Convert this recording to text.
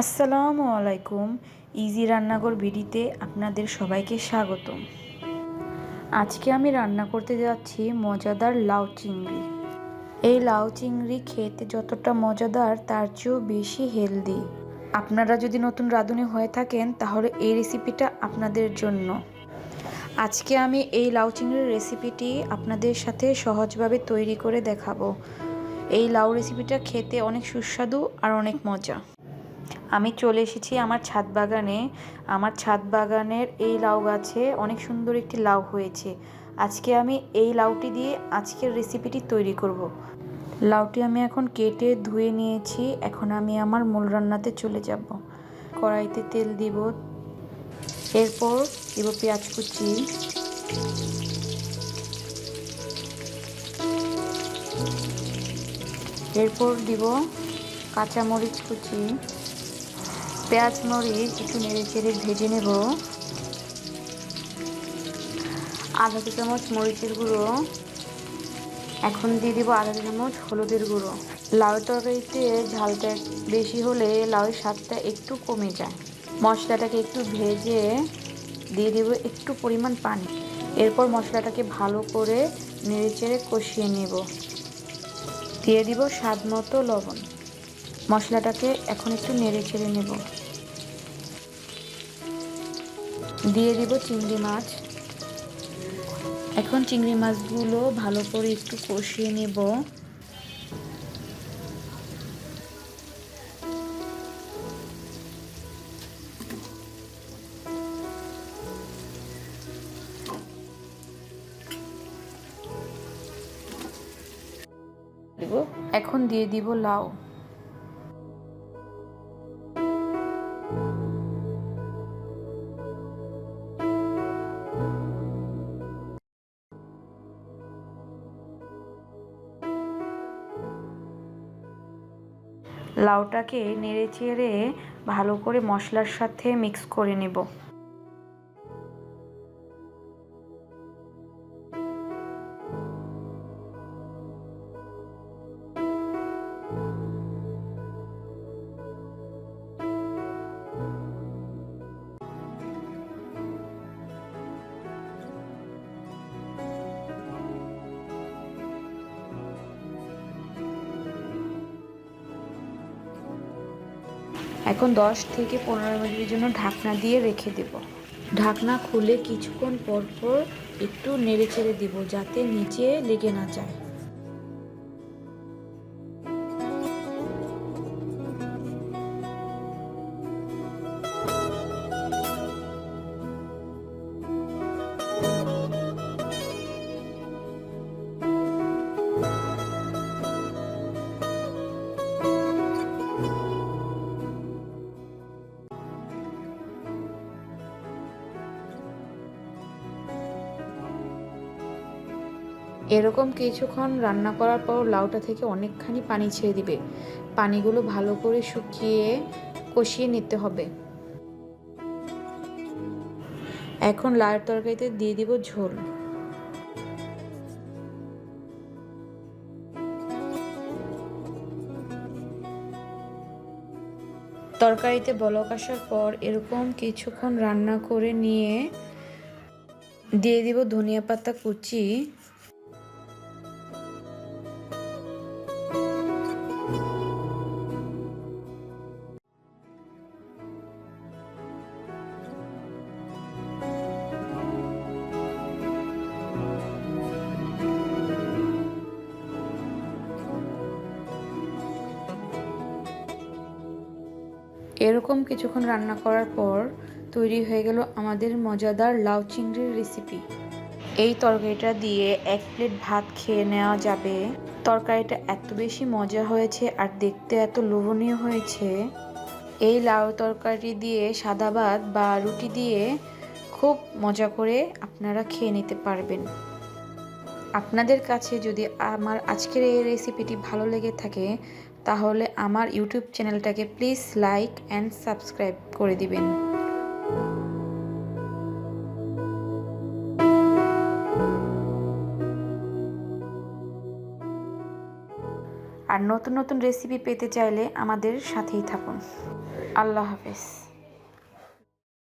আসসালামু আলাইকুম ইজি রান্নাঘর বিডিতে আপনাদের সবাইকে স্বাগতম। আজকে আমি রান্না করতে যাচ্ছি মজাদার লাউ চিংড়ি। এই লাউ চিংড়ি খেতে যতটা মজাদার, তার চেয়েও বেশি হেলদি। আপনারা যদি নতুন রাঁধুনি হয়ে থাকেন, তাহলে এই রেসিপিটা আপনাদের জন্য। আজকে আমি এই লাউ চিংড়ির রেসিপিটি আপনাদের সাথে সহজভাবে তৈরি করে দেখাবো। এই লাউ রেসিপিটা খেতে অনেক সুস্বাদু আর অনেক মজা। আমি চলে এসেছি আমার ছাদ বাগানে। আমার ছাদ বাগানের এই লাউ গাছে অনেক সুন্দর একটি লাউ হয়েছে। আজকে আমি এই লাউটি দিয়ে আজকের রেসিপিটি তৈরি করব। লাউটি আমি এখন কেটে ধুয়ে নিয়েছি। এখন আমি আমার মূল রান্নাতে চলে যাব। কড়াইতে তেল দিব। এরপর দিব পেঁয়াজ কুচি। এরপর দিব কাঁচামরিচ কুচি। পেঁয়াজ মরিচ একটু নেড়ে চেড়ে ভেজে নেব। আধা চা চামচ মরিচের গুঁড়ো। এখন দিয়ে দিব আধা চা চামচ হলুদের গুঁড়ো। লাউ তরকারিতে ঝালটা বেশি হলে লাউয়ের স্বাদটা একটু কমে যায়। মশলাটাকে একটু ভেজে দিয়ে দেবো একটু পরিমাণ পানি। এরপর মশলাটাকে ভালো করে নেড়ে চেড়ে কষিয়ে নেব। দিয়ে দিব স্বাদ মতো লবণ। মশলাটাকে এখন একটু নেড়ে চেড়ে নেব। দিয়ে দিব চিংড়ি মাছ। এখন চিংড়ি মাছগুলো ভালো করে একটু কষিয়ে নেব। এখন দিয়ে দিব লাউ। লাউটাকে নেড়ে চেড়ে ভালো করে মশলার সাথে মিক্স করে নেব। এখন 10 থেকে পনেরো মিনিটের জন্য ঢাকনা দিয়ে রেখে দেব। ঢাকনা খুলে কিছুক্ষণ পর পর একটু নেড়ে ছেড়ে দেবো যাতে নিচে লেগে না যায়। এরকম কিছুক্ষণ রান্না করার পর লাউটা থেকে অনেকখানি পানি ছেড়ে দিবে। পানিগুলো ভালো করে শুকিয়ে কষিয়ে নিতে হবে। এখন লাউয়ের তরকারিতে দিয়ে দিব ঝোল। তরকারিতে বলক আসার পর এরকম কিছুক্ষণ রান্না করে নিয়ে দিয়ে দিব ধনিয়া পাতা কুচি। এরকম কিছুক্ষণ রান্না করার পর তৈরি হয়ে গেল আমাদের মজাদার লাউ চিংড়ির রেসিপি এই তরকারিটা দিয়ে এক প্লেট ভাত খেয়ে নেওয়া যাবে। তরকারিটা এত বেশি মজা হয়েছে আর দেখতে এত লোভনীয় হয়েছে। এই লাউ তরকারি দিয়ে সাদা ভাত বা রুটি দিয়ে খুব মজা করে আপনারা খেয়ে নিতে পারবেন। আপনাদের কাছে যদি আমার আজকের এই রেসিপিটি ভালো লেগে থাকে তাহলে আমার ইউটিউব চ্যানেলটাকে প্লিজ লাইক অ্যান্ড সাবস্ক্রাইব করে দিবেন। আর নতুন নতুন রেসিপি পেতে চাইলে আমাদের সাথেই থাকুন। আল্লাহ হাফেজ।